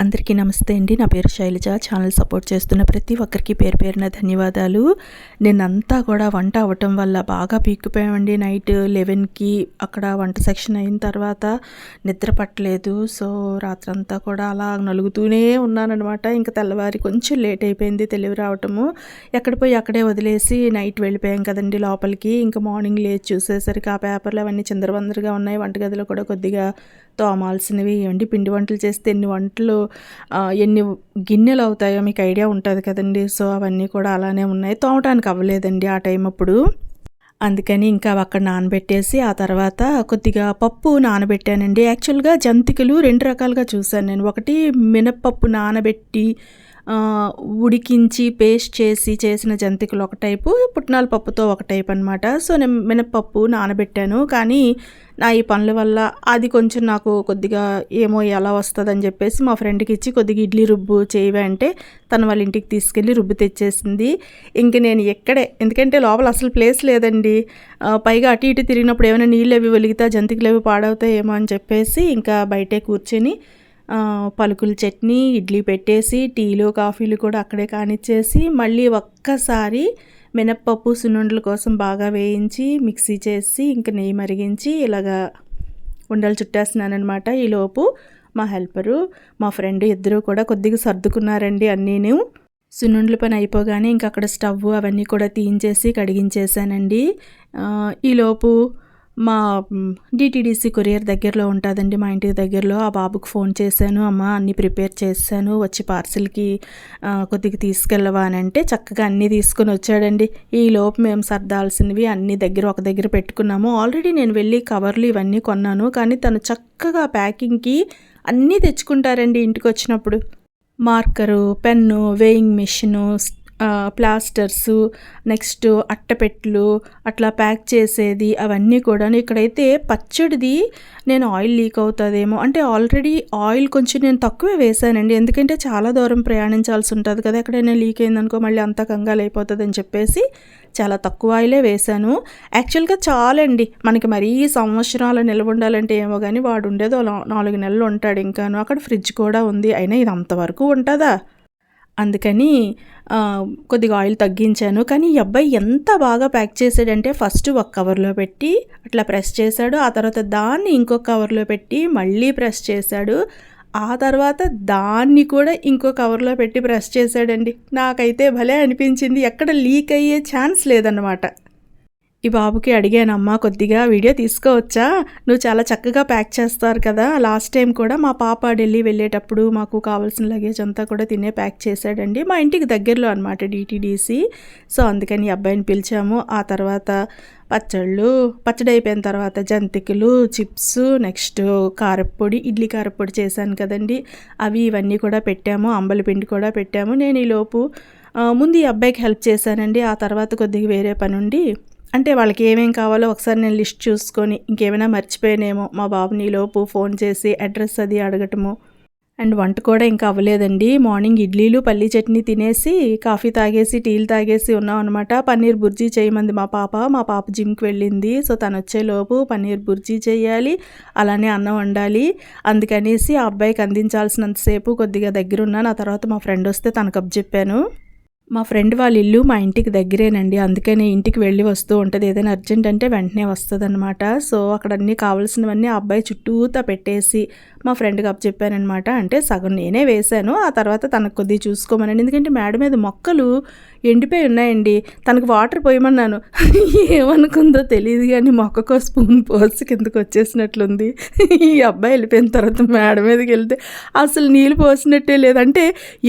అందరికీ నమస్తే అండి. నా పేరు శైలజ. ఛానల్ సపోర్ట్ చేస్తున్న ప్రతి ఒక్కరికి పేరు పేరున ధన్యవాదాలు. నిన్నంతా కూడా వంట అవ్వటం వల్ల బాగా పీక్కుపోయామండి. నైట్ లెవెన్కి అక్కడ వంట సెక్షన్ అయిన తర్వాత నిద్ర పట్టలేదు. సో రాత్రంతా కూడా అలా నలుగుతూనే ఉన్నానమాట ఇంకా తెల్లవారి కొంచెం లేట్ అయిపోయింది తెలివి రావటము. ఎక్కడ పోయి అక్కడే వదిలేసి నైట్ వెళ్ళిపోయాం కదండి లోపలికి. ఇంకా మార్నింగ్ లేచి చూసేసరికి ఆ పేపర్లు అవన్నీ చిందరవందరగా ఉన్నాయి. వంటగదిలో కూడా కొద్దిగా తోమాల్సినవి ఏమండి పిండి వంటలు చేస్తే ఎన్ని వంటలు ఎన్ని గిన్నెలు అవుతాయో మీకు ఐడియా ఉంటుంది కదండి. సో అవన్నీ కూడా అలానే ఉన్నాయి. తోమటానికి అవ్వలేదండి ఆ టైం అప్పుడు. అందుకని ఇంకా అక్కడ నానబెట్టేసి ఆ తర్వాత కొద్దిగా పప్పు నానబెట్టానండి. యాక్చువల్గా జంతికలు రెండు రకాలుగా చూశాను నేను. ఒకటి మినప్పప్పు నానబెట్టి ఉడికించి పేస్ట్ చేసి చేసిన జంతికలు ఒక టైపు పుట్నాల పప్పుతో ఒక టైప్ అనమాట సో నేను మినప్పప్పు నానబెట్టాను. కానీ నా ఈ పనుల వల్ల అది కొంచెం నాకు కొద్దిగా ఏమో ఎలా వస్తుందని చెప్పేసి మా ఫ్రెండ్కి ఇచ్చి కొద్దిగా ఇడ్లీ రుబ్బు చేయవే అంటే తను వాళ్ళ ఇంటికి తీసుకెళ్ళి రుబ్బు తెచ్చేసింది. ఇంక నేను ఎక్కడే ఎందుకంటే లోపల అసలు ప్లేస్ లేదండి. పైగా అటు ఇటు తిరిగినప్పుడు ఏమైనా నీళ్ళు అవి వెలిగితే జంతికలు అవి పాడవుతాయేమో అని చెప్పేసి ఇంకా బయటే కూర్చొని పలుకుల చట్నీ ఇడ్లీ పెట్టేసి టీలు కాఫీలు కూడా అక్కడే కానిచ్చేసి మళ్ళీ ఒక్కసారి మినప్పప్పు సున్నుండల కోసం బాగా వేయించి మిక్సీ చేసి ఇంకా నెయ్యి మరిగించి ఇలాగా ఉండలు చుట్టేస్తున్నానమాట ఈలోపు మా హెల్పరు మా ఫ్రెండ్ ఇద్దరు కూడా కొద్దిగా సర్దుకున్నారండి అన్నీను. సున్నుండల పని అయిపోగానే ఇంకా అక్కడ స్టవ్ అవన్నీ కూడా తీయించేసి కడిగించేసానండి ఈలోపు మా డిటీడీసీ కొరియర్ దగ్గరలో ఉంటుందండి మా ఇంటికి దగ్గరలో. ఆ బాబుకు ఫోన్ చేశాను అమ్మ అన్నీ ప్రిపేర్ చేశాను వచ్చి పార్సిల్కి కొద్దిగా తీసుకెళ్ళవా అని అంటే చక్కగా అన్నీ తీసుకొని వచ్చాడండి. ఈ లోపు మేము సర్దాల్సినవి అన్ని దగ్గర ఒక దగ్గర పెట్టుకున్నాము. ఆల్రెడీ నేను వెళ్ళి కవర్లు ఇవన్నీ కొన్నాను కానీ తను చక్కగా ప్యాకింగ్కి అన్నీ తెచ్చుకుంటారండి ఇంటికి వచ్చినప్పుడు marker pen weighing machine plasters next అట్టపెట్లు అట్లా ప్యాక్ చేసేది అవన్నీ కూడా ఇక్కడైతే పచ్చడిది నేను ఆయిల్ లీక్ అవుతుందేమో. అంటే ఆల్రెడీ ఆయిల్ కొంచెం నేను తక్కువే వేసానండి. ఎందుకంటే చాలా దూరం ప్రయాణించాల్సి ఉంటుంది కదా. ఎక్కడైనా లీక్ అయిందనుకో మళ్ళీ అంత కంగాలు అయిపోతుంది అని చెప్పేసి చాలా తక్కువ ఆయిలే వేశాను యాక్చువల్గా చాలండి. మనకి మరీ సంవత్సరాలు నిల్వ ఉండాలంటే ఏమో కానీ వాడు ఉండేదో నాలుగు నెలలు ఉంటాడు ఇంకాను. అక్కడ ఫ్రిడ్జ్ కూడా ఉంది. అయినా ఇది అంతవరకు ఉంటుందా? అందుకని కొద్దిగా ఆయిల్ తగ్గించాను. కానీ ఈ అబ్బాయి ఎంత బాగా ప్యాక్ చేసాడంటే ఫస్ట్ ఒక కవర్లో పెట్టి అట్లా ప్రెస్ చేశాడు. ఆ తర్వాత దాన్ని ఇంకొక కవర్లో పెట్టి మళ్ళీ ప్రెస్ చేశాడు. ఆ తర్వాత దాన్ని కూడా ఇంకో కవర్లో పెట్టి ప్రెస్ చేశాడండి. నాకైతే భలే అనిపించింది. ఎక్కడ లీక్ అయ్యే ఛాన్స్ లేదన్నమాట. ఈ బాబుకి అడిగానమ్మా కొద్దిగా వీడియో తీసుకోవచ్చా? నువ్వు చాలా చక్కగా ప్యాక్ చేస్తారు కదా. లాస్ట్ టైం కూడా మా పాప ఢిల్లీ వెళ్ళేటప్పుడు మాకు కావాల్సిన లగేజ్ అంతా కూడా తినే ప్యాక్ చేశాడండి. మా ఇంటికి దగ్గరలో అనమాట డిటీడీసీ సో. అందుకని అబ్బాయిని పిలిచాము. ఆ తర్వాత పచ్చళ్ళు పచ్చడి అయిపోయిన తర్వాత జంతికలు చిప్స్ నెక్స్ట్ కారప్పొడి ఇడ్లీ కారప్పొడి చేశాను కదండి. అవి ఇవన్నీ కూడా పెట్టాము. అంబలి పిండి కూడా పెట్టాము. నేను ఈలోపు ముందు ఈ అబ్బాయికి హెల్ప్ చేశానండి. ఆ తర్వాత కొద్దిగా వేరే పని ఉండి అంటే వాళ్ళకి ఏమేం కావాలో ఒకసారి నేను లిస్ట్ చూసుకొని ఇంకేమైనా మర్చిపోయానేమో. మా బాబుని లోపు ఫోన్ చేసి అడ్రస్ అది అడగటము. అండ్ వంట కూడా ఇంకా అవ్వలేదండి. మార్నింగ్ ఇడ్లీలు పల్లీ చట్నీ తినేసి కాఫీ తాగేసి టీలు తాగేసి ఉన్నాం అనమాట పన్నీర్ బుర్జీ చేయమంది మా పాప. మా పాప జిమ్కి వెళ్ళింది. సో తను వచ్చేలోపు పన్నీర్ బుర్జీ చేయాలి. అలానే అన్నం వండాలి. అందుకనేసి ఆ అబ్బాయికి అందించాల్సినంతసేపు కొద్దిగా దగ్గర ఉన్నాను ఆ తర్వాత మా ఫ్రెండ్ వస్తే తనకు అప్ చెప్పాను మా ఫ్రెండ్ వాళ్ళ ఇల్లు మా ఇంటికి దగ్గరేనండి. అందుకనే ఇంటికి వెళ్ళి వస్తూ ఉంటుంది. ఏదైనా అర్జెంట్ అంటే వెంటనే వస్తుంది అనమాట సో అక్కడ అన్నీ కావాల్సినవన్నీ ఆ అబ్బాయి చుట్టూతా పెట్టేసి మా ఫ్రెండ్కి అప్ చెప్పానమాట అంటే సగం నేనే వేశాను. ఆ తర్వాత తనకు కొద్దిగా చూసుకోమనండి ఎందుకంటే మేడ మీద మొక్కలు ఎండిపోయి ఉన్నాయండి. తనకు వాటర్ పోయమన్నాను. ఏమనుకుందో తెలియదు కానీ మొక్కకో స్పూన్ పోసి కిందకు వచ్చేసినట్లుంది. ఈ అబ్బాయి వెళ్ళిపోయిన తర్వాత మేడ మీదకి వెళ్తే అసలు నీళ్ళు పోసినట్టే లేదంటే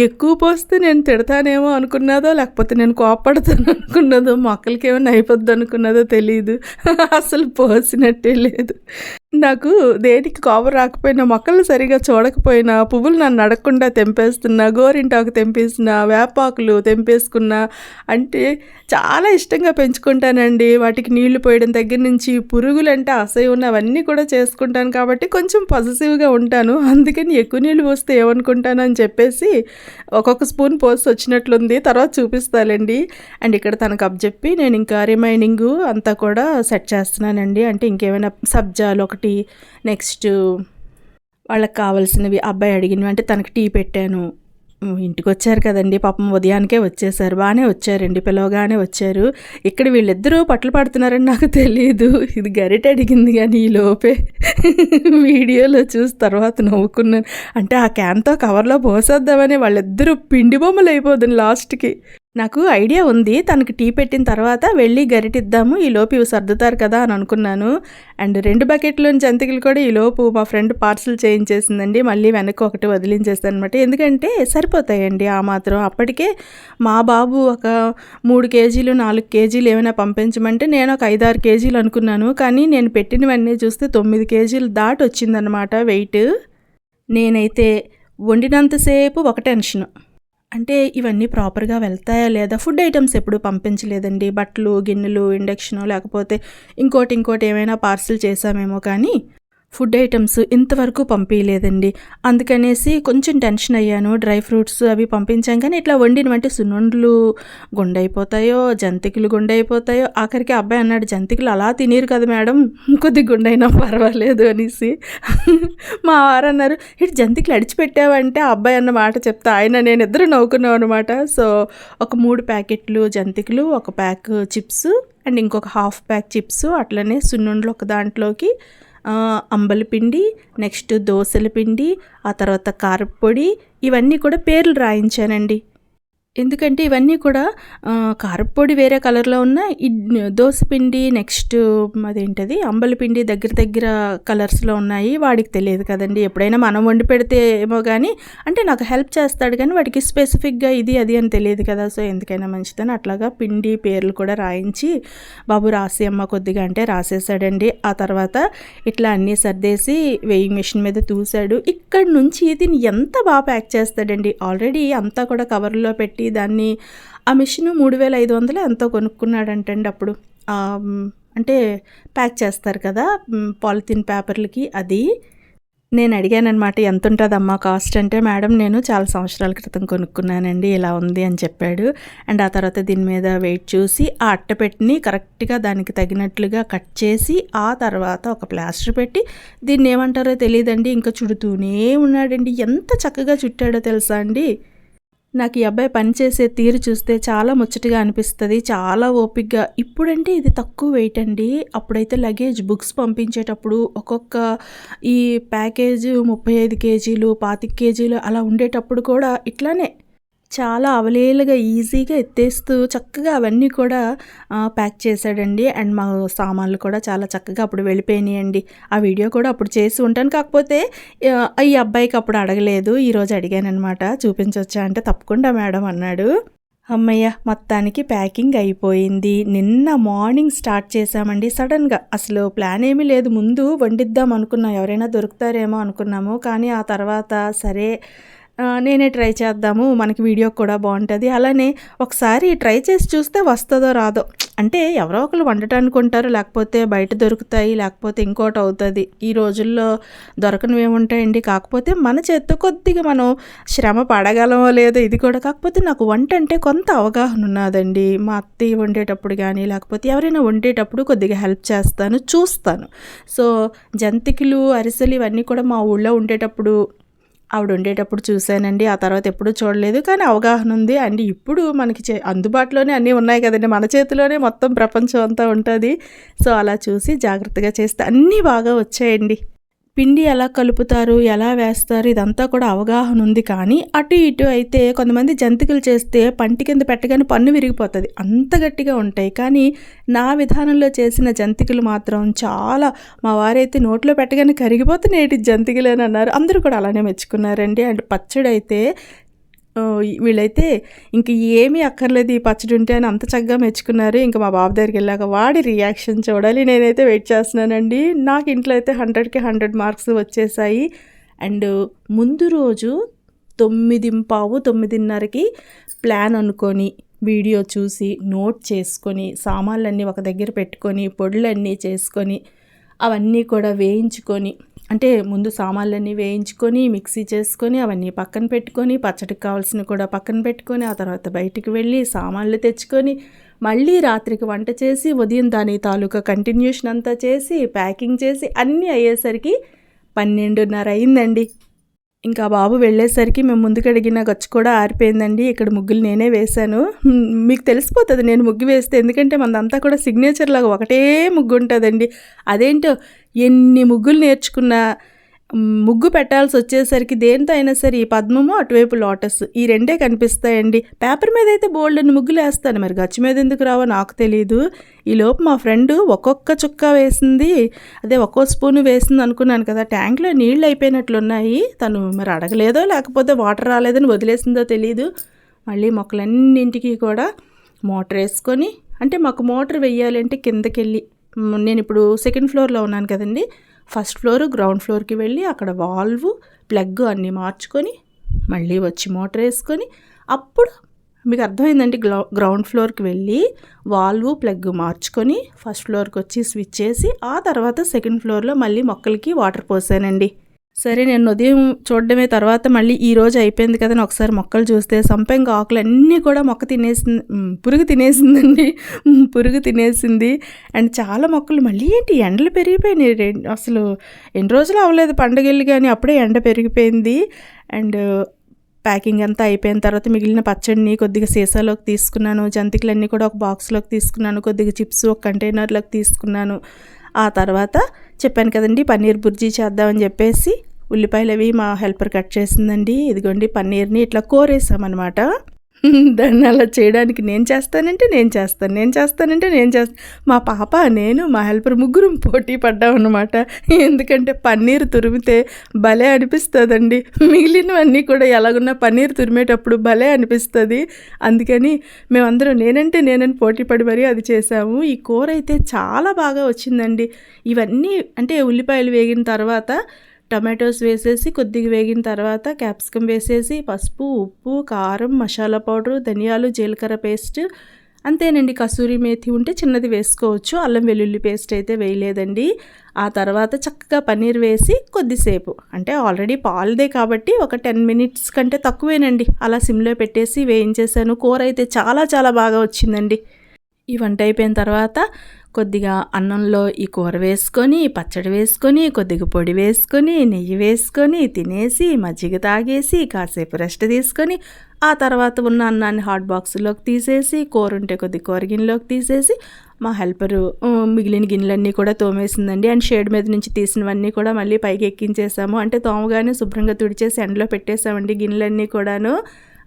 ఎక్కువ పోస్తే నేను తిడతానేమో అనుకున్నదో లేకపోతే నేను కోపడతాను అనుకున్నదో మొక్కలకి ఏమైనా అయిపోద్ది అనుకున్నదో తెలియదు అసలు పోసినట్టే లేదు. నాకు దేనికి కోపం రాకపోయినా మొక్కలు సరిగా చూడకపోయినా పువ్వులు నన్ను అడగకుండా తెంపేస్తున్నా గోరింటాకు తెంపేసిన వేపాకులు తెంపేసుకున్నా అంటే చాలా ఇష్టంగా పెంచుకుంటానండి. వాటికి నీళ్ళు పోయడం దగ్గర నుంచి పురుగులు అంటే అసహ్యం అవన్నీ కూడా చేసుకుంటాను కాబట్టి కొంచెం పాజిటివ్గా ఉంటాను. అందుకని ఎక్కువ నీళ్ళు పోస్తే ఏమనుకుంటాను అని చెప్పేసి ఒక్కొక్క స్పూన్ పోసి వచ్చినట్లుంది. తర్వాత చూపిస్తానండి అండ్ ఇక్కడ తనకు అప్ చెప్పి నేను ఇంకా రిమైనింగ్ అంతా కూడా సెట్ చేస్తున్నానండి. అంటే ఇంకేమైనా సబ్జాలు ఒకటి నెక్స్ట్ వాళ్ళకి కావాల్సినవి అబ్బాయి అడిగినవి అంటే తనకి టీ పెట్టాను. ఇంటికి వచ్చారు కదండి పాపం ఉదయానికే వచ్చేసారు బాగానే వచ్చారండి పిలవగానే వచ్చారు. ఇక్కడ వీళ్ళిద్దరూ పట్లు పడుతున్నారని నాకు తెలియదు ఇది గరిట అడిగింది కానీ ఈ లోపే వీడియోలో చూసి తర్వాత నవ్వుకున్నాను. అంటే ఆ క్యాన్తో కవర్లో పోసేద్దామని వాళ్ళిద్దరూ పిండి బొమ్మలు అయిపోతుంది లాస్ట్కి. నాకు ఐడియా ఉంది. తనకి టీ పెట్టిన తర్వాత వెళ్ళి గరిటిద్దాము. ఈలోపు ఇవి సర్దుతారు కదా అని అనుకున్నాను. అండ్ రెండు బకెట్లోని జంతికలు కూడా ఈలోపు మా ఫ్రెండ్ పార్సల్ చేయించేసిందండి. మళ్ళీ వెనక్కి ఒకటి వదిలించేస్తాను అనమాట ఎందుకంటే సరిపోతాయండి ఆ మాత్రం. అప్పటికే మా బాబు ఒక మూడు కేజీలు నాలుగు కేజీలు ఏమైనా పంపించమంటే నేను ఒక ఐదారు కేజీలు అనుకున్నాను. కానీ నేను పెట్టినవన్నీ చూస్తే తొమ్మిది కేజీలు దాటి వచ్చిందనమాట వెయిట్. నేనైతే వండినంతసేపు ఒక టెన్షన్. అంటే ఇవన్నీ ప్రాపర్గా వెళ్తాయా లేదా? ఫుడ్ ఐటమ్స్ ఎప్పుడు పంపించలేదండి. బట్టలు గిన్నెలు ఇండక్షన్ లేకపోతే ఇంకోటి ఇంకోటి ఏమైనా పార్సిల్ చేసామేమో కానీ ఫుడ్ ఐటమ్స్ ఇంతవరకు పంపించలేదండి అందుకనేసి కొంచెం టెన్షన్ అయ్యాను. డ్రై ఫ్రూట్స్ అవి పంపించాం కానీ ఇట్లా వండినవంటే సున్నుండ్లు గుండైపోతాయో జంతికలు గుండైపోతాయో ఆఖరికి అబ్బాయి అన్నాడు జంతికలు అలా తినేరు కదా మేడం కొద్ది గుండైనా పర్వాలేదు అనేసి. మా వారు అన్నారు ఇటు జంతికలు అడిచిపెట్టావంటే ఆ అబ్బాయి అన్న మాట చెప్తా ఆయన నేను ఇద్దరు నవ్వుకున్నాం అనమాట సో ఒక మూడు ప్యాకెట్లు జంతికలు ఒక ప్యాక్ చిప్స్ అండ్ ఇంకొక హాఫ్ ప్యాక్ చిప్స్ అట్లనే సున్నుండ్లు ఒక దాంట్లోకి అంబలి పిండి నెక్స్ట్ దోసల పిండి ఆ తర్వాత కారపొడి ఇవన్నీ కూడా పేర్లు రాయించానండి. ఎందుకంటే ఇవన్నీ కూడా కారపొడి వేరే కలర్లో ఉన్న దోశ పిండి నెక్స్ట్ అదేంటది అంబలి పిండి దగ్గర దగ్గర కలర్స్లో ఉన్నాయి వాడికి తెలియదు కదండి. ఎప్పుడైనా మనం వండి పెడితే ఏమో కానీ అంటే నాకు హెల్ప్ చేస్తాడు కానీ వాడికి స్పెసిఫిక్గా ఇది అది అని తెలియదు కదా. సో ఎందుకైనా మంచిదని అట్లాగా పిండి పేర్లు కూడా రాయించి బాబు రాసి అమ్మ కొద్దిగా అంటే రాసేసాడండి. ఆ తర్వాత ఇట్లా అన్నీ సర్దేసి వెయింగ్ మిషన్ మీద తూసాడు. ఇక్కడ నుంచి దీన్ని ఎంత బాగా ప్యాక్ చేస్తాడండి. ఆల్రెడీ అంతా కూడా కవర్లో పెట్టి దాన్ని ఆ మిషన్ మూడు వేల ఐదు వందలు ఎంతో కొనుక్కున్నాడంటండి అప్పుడు. అంటే ప్యాక్ చేస్తారు కదా పాలిథిన్ పేపర్లకి అది. నేను అడిగానమాట ఎంత ఉంటుందమ్మా కాస్ట్? అంటే మేడం నేను చాలా సంవత్సరాల క్రితం కొనుక్కున్నానండి ఇలా ఉంది అని చెప్పాడు. అండ్ ఆ తర్వాత దీని మీద వెయిట్ చూసి ఆ అట్టపెట్టిని కరెక్ట్గా దానికి తగినట్లుగా కట్ చేసి ఆ తర్వాత ఒక ప్లాస్టర్ పెట్టి దీన్ని ఏమంటారో తెలియదండి ఇంకా చుడుతూనే ఉన్నాడండి. ఎంత చక్కగా చుట్టాడో తెలుసా అండి? నాకు ఈ అబ్బాయి పనిచేసే తీరు చూస్తే చాలా ముచ్చటగా అనిపిస్తుంది చాలా ఓపిక్గా ఇప్పుడంటే ఇది తక్కువ వెయిట్ అండి. అప్పుడైతే లగేజ్ బుక్స్ పంపించేటప్పుడు ఒక్కొక్క ఈ ప్యాకేజ్ ముప్పై ఐదు కేజీలు పాతిక కేజీలు అలా ఉండేటప్పుడు కూడా ఇట్లానే చాలా అవలేలుగా ఈజీగా ఎత్తేస్తూ చక్కగా అవన్నీ కూడా ప్యాక్ చేశాడండి. అండ్ మా సామాన్లు కూడా చాలా చక్కగా అప్పుడు వెళ్ళిపోయినాయండి. ఆ వీడియో కూడా అప్పుడు చేసి ఉంటాను. కాకపోతే ఈ అబ్బాయికి అప్పుడు అడగలేదు. ఈరోజు అడిగానమాట చూపించవచ్చా అంటే తప్పకుండా మేడం అన్నాడు. అమ్మయ్య మొత్తానికి ప్యాకింగ్ అయిపోయింది. నిన్న మార్నింగ్ స్టార్ట్ చేశామండి. సడన్గా అసలు ప్లాన్ ఏమీ లేదు. ముందు వండిద్దాం అనుకున్నాం. ఎవరైనా దొరుకుతారేమో అనుకున్నాము. కానీ ఆ తర్వాత సరే నేనే ట్రై చేద్దాము మనకి వీడియో కూడా బాగుంటుంది. అలానే ఒకసారి ట్రై చేసి చూస్తే వస్తుందో రాదో. అంటే ఎవరో ఒకరు వండటానికి ఉంటారు లేకపోతే బయట దొరుకుతాయి లేకపోతే ఇంకోటి అవుతుంది. ఈ రోజుల్లో దొరకనివి ఏముంటాయండి? కాకపోతే మన చేత్తో కొద్దిగా మనం శ్రమ పడగలమో లేదో ఇది కూడా. కాకపోతే నాకు వంట అంటే కొంత అవగాహన ఉన్నదండి. మా అత్తయ్య వండేటప్పుడు కానీ లేకపోతే ఎవరైనా వండేటప్పుడు కొద్దిగా హెల్ప్ చేస్తాను చూస్తాను. సో జంతికలు అరిసెలు ఇవన్నీ కూడా మా ఊళ్ళో ఉండేటప్పుడు ఆవిడ ఉండేటప్పుడు చూశానండి. ఆ తర్వాత ఎప్పుడూ చూడలేదు. కానీ అవగాహన ఉంది. అండ్ ఇప్పుడు మనకి చే అందుబాటులోనే అన్నీ ఉన్నాయి కదండి. మన చేతిలోనే మొత్తం ప్రపంచం అంతా ఉంటుంది. సో అలా చూసి జాగ్రత్తగా చేస్తే అన్నీ బాగా వచ్చాయండి. పిండి ఎలా కలుపుతారు ఎలా వేస్తారు ఇదంతా కూడా అవగాహన ఉంది. కానీ అటు ఇటు అయితే కొంతమంది జంతికలు చేస్తే పంటి కింద పెట్టగానే పన్ను విరిగిపోతుంది. అంత గట్టిగా ఉంటాయి. కానీ నా విధానంలో చేసిన జంతికలు మాత్రం చాలా మా వారైతే నోట్లో పెట్టగానే కరిగిపోతే నేటి జంతికలు అని అన్నారు. అందరూ కూడా అలానే మెచ్చుకున్నారండి. అండ్ పచ్చడి అయితే వీళ్ళైతే ఇంక ఏమీ అక్కర్లేదు ఈ పచ్చడి ఉంటే అని అంత చక్కగా మెచ్చుకున్నారు. ఇంకా మా బాబు దగ్గరికి వెళ్ళాక వాడి రియాక్షన్ చూడాలి. నేనైతే వెయిట్ చేస్తున్నానండి. నాకు ఇంట్లో అయితే హండ్రెడ్కి హండ్రెడ్ మార్క్స్ వచ్చేసాయి. అండ్ ముందు రోజు తొమ్మిది పావు తొమ్మిదిన్నరకి ప్లాన్ అనుకొని వీడియో చూసి నోట్ చేసుకొని సామాన్లన్నీ ఒక దగ్గర పెట్టుకొని పొడులన్నీ చేసుకొని అవన్నీ కూడా వేయించుకొని అంటే ముందు సామాన్లన్నీ వేయించుకొని మిక్సీ చేసుకొని అవన్నీ పక్కన పెట్టుకొని పచ్చడికి కావాల్సిన కూడా పక్కన పెట్టుకొని ఆ తర్వాత బయటికి వెళ్ళి సామాన్లు తెచ్చుకొని మళ్ళీ రాత్రికి వంట చేసి ఉదయం దాని తాలూకా కంటిన్యూషన్ అంతా చేసి ప్యాకింగ్ చేసి అన్నీ అయ్యేసరికి పన్నెండున్నర అయిందండి. ఇంకా బాబు వెళ్ళేసరికి మేము ముందుకు అడిగిన గచ్చు కూడా ఆరిపోయిందండి. ఇక్కడ ముగ్గులు నేనే వేశాను. మీకు తెలిసిపోతుంది నేను ముగ్గు వేస్తే ఎందుకంటే మనదంతా కూడా సిగ్నేచర్ లాగా ఒకటే ముగ్గు ఉంటుందండి అదేంటో ఎన్ని ముగ్గులు నేర్చుకున్నా ముగ్గు పెట్టాల్సి వచ్చేసరికి దేంతో అయినా సరే ఈ పద్మము అటువైపు లోటస్. ఈ రెండే కనిపిస్తాయండి. పేపర్ మీద అయితే బోల్డ్ అని ముగ్గులు వేస్తాను. మరి గచ్చు మీద ఎందుకు రావో నాకు తెలియదు ఈ లోపు మా ఫ్రెండ్ ఒక్కొక్క చుక్క వేసింది. అదే ఒక్కో స్పూన్ వేసింది అనుకున్నాను కదా. ట్యాంక్లో నీళ్ళు అయిపోయినట్లున్నాయి. తను మరి అడగలేదో లేకపోతే వాటర్ రాలేదని వదిలేసిందో తెలియదు మళ్ళీ మొక్కలన్నింటికి కూడా మోటార్ వేసుకొని అంటే మాకు మోటార్ వెయ్యాలంటే కిందకెళ్ళి నేను ఇప్పుడు సెకండ్ ఫ్లోర్లో ఉన్నాను కదండి. ఫస్ట్ ఫ్లోర్ గ్రౌండ్ ఫ్లోర్కి వెళ్ళి అక్కడ వాల్వ్ ప్లగ్ అన్నీ మార్చుకొని మళ్ళీ వచ్చి మోటార్ వేసుకొని అప్పుడు మీకు అర్థమైందండి గ్రౌ గ్రౌండ్ ఫ్లోర్కి వెళ్ళి వాల్వ్ ప్లగ్ మార్చుకొని ఫస్ట్ ఫ్లోర్కి వచ్చి స్విచ్ చేసి ఆ తర్వాత సెకండ్ ఫ్లోర్లో మళ్ళీ మొక్కలకి వాటర్ పోసానండి. సరే నేను ఉదయం చూడడమే తర్వాత మళ్ళీ ఈ రోజు అయిపోయింది కదా ఒకసారి మొక్కలు చూస్తే సంపెంగ ఆకులు అన్నీ కూడా మొక్క తినేసింది పురుగు తినేసిందండి. పురుగు తినేసింది. అండ్ చాలా మొక్కలు మళ్ళీ ఏంటి? ఎండలు పెరిగిపోయినాయి. అసలు ఎన్ని రోజులు అవ్వలేదు పండగలు కానీ అప్పుడే ఎండ పెరిగిపోయింది. అండ్ ప్యాకింగ్ అంతా అయిపోయిన తర్వాత మిగిలిన పచ్చడిని కొద్దిగా సీసాలోకి తీసుకున్నాను. జంతికలన్నీ కూడా ఒక బాక్స్లోకి తీసుకున్నాను. కొద్దిగా చిప్స్ ఒక కంటైనర్లోకి తీసుకున్నాను. ఆ తర్వాత చెప్పాను కదండి పన్నీర్ బుర్జీ చేద్దామని చెప్పేసి ఉల్లిపాయలు అవి మా హెల్పర్ కట్ చేసిందండి. ఇదిగోండి పన్నీర్ని ఇట్లా కోరేసామన్నమాట. దాన్ని అలా చేయడానికి నేను చేస్తానంటే నేను చేస్తాను నేను చేస్తానంటే నేను చేస్తాను మా పాప నేను మా హెల్పర్ ముగ్గురం పోటీ పడ్డామన్నమాట ఎందుకంటే పన్నీర్ తురిమితే భలే అనిపిస్తుందండి. మిగిలినవన్నీ కూడా ఎలాగున్నా పన్నీర్ తురిమేటప్పుడు భలే అనిపిస్తుంది. అందుకని మేమందరం నేనంటే నేనని పోటీ పడి మరీ అది చేసాము ఈ కూర అయితే చాలా బాగా వచ్చిందండి. ఇవన్నీ అంటే ఉల్లిపాయలు వేగిన తర్వాత టమాటోస్ వేసేసి కొద్దిగా వేగిన తర్వాత క్యాప్సికమ్ వేసేసి పసుపు ఉప్పు కారం మసాలా పౌడరు ధనియాలు జీలకర్ర పేస్ట్ అంతేనండి. కసూరి మేతి ఉంటే చిన్నది వేసుకోవచ్చు. అల్లం వెల్లుల్లి పేస్ట్ అయితే వేయలేదండి. ఆ తర్వాత చక్కగా పన్నీర్ వేసి కొద్దిసేపు అంటే ఆల్రెడీ పాలదే కాబట్టి ఒక టెన్ మినిట్స్ కంటే తక్కువేనండి. అలా సిమ్లో పెట్టేసి వేయించేసాను కూర అయితే చాలా చాలా బాగా వచ్చిందండి. ఈ వంట అయిపోయిన తర్వాత కొద్దిగా అన్నంలో ఈ కూర వేసుకొని పచ్చడి వేసుకొని కొద్దిగా పొడి వేసుకొని నెయ్యి వేసుకొని తినేసి మజ్జిగ తాగేసి కాసేపు రెస్ట్ తీసుకొని ఆ తర్వాత ఉన్న అన్నాన్ని హాట్ బాక్స్లోకి తీసేసి కూర ఉంటే కొద్ది కూర గిన్నెలోకి తీసేసి మా హెల్పరు మిగిలిన గిన్నెలన్నీ కూడా తోమేసిందండి. అండ్ షేడ్ మీద నుంచి తీసినవన్నీ కూడా మళ్ళీ పైకి ఎక్కించేసాము. అంటే తోమగానే శుభ్రంగా తుడిచేసి ఎండలో పెట్టేసామండి గిన్నెలన్నీ కూడాను.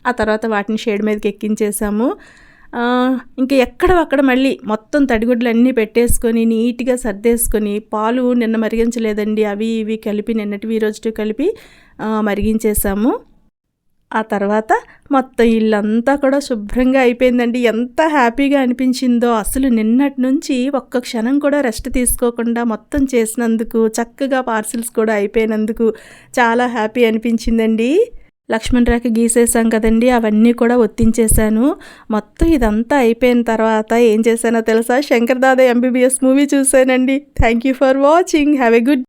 ఆ తర్వాత వాటిని షేడ్ మీదకి ఎక్కించేసాము. ఇంకా ఎక్కడ అక్కడ మళ్ళీ మొత్తం తడిగుడ్లు అన్నీ పెట్టేసుకొని నీట్గా సర్దేసుకొని పాలు నిన్న మరిగించలేదండి అవి ఇవి కలిపి నిన్నటివి ఈ కలిపి మరిగించేసాము. ఆ తర్వాత మొత్తం ఇల్లంతా కూడా శుభ్రంగా అయిపోయిందండి. ఎంత హ్యాపీగా అనిపించిందో అసలు నిన్నటి నుంచి ఒక్క క్షణం కూడా రెస్ట్ తీసుకోకుండా మొత్తం చేసినందుకు చక్కగా పార్సిల్స్ కూడా అయిపోయినందుకు చాలా హ్యాపీ అనిపించిందండి. లక్ష్మణ్ రేఖ గీసేసాం కదండి అవన్నీ కూడా ఒత్తించేశాను. మొత్తం ఇదంతా అయిపోయిన తర్వాత ఏం చేశానో తెలుసా? శంకర్ దాదా ఎంబీబీఎస్ మూవీ చూశానండి. Thank you for watching have a good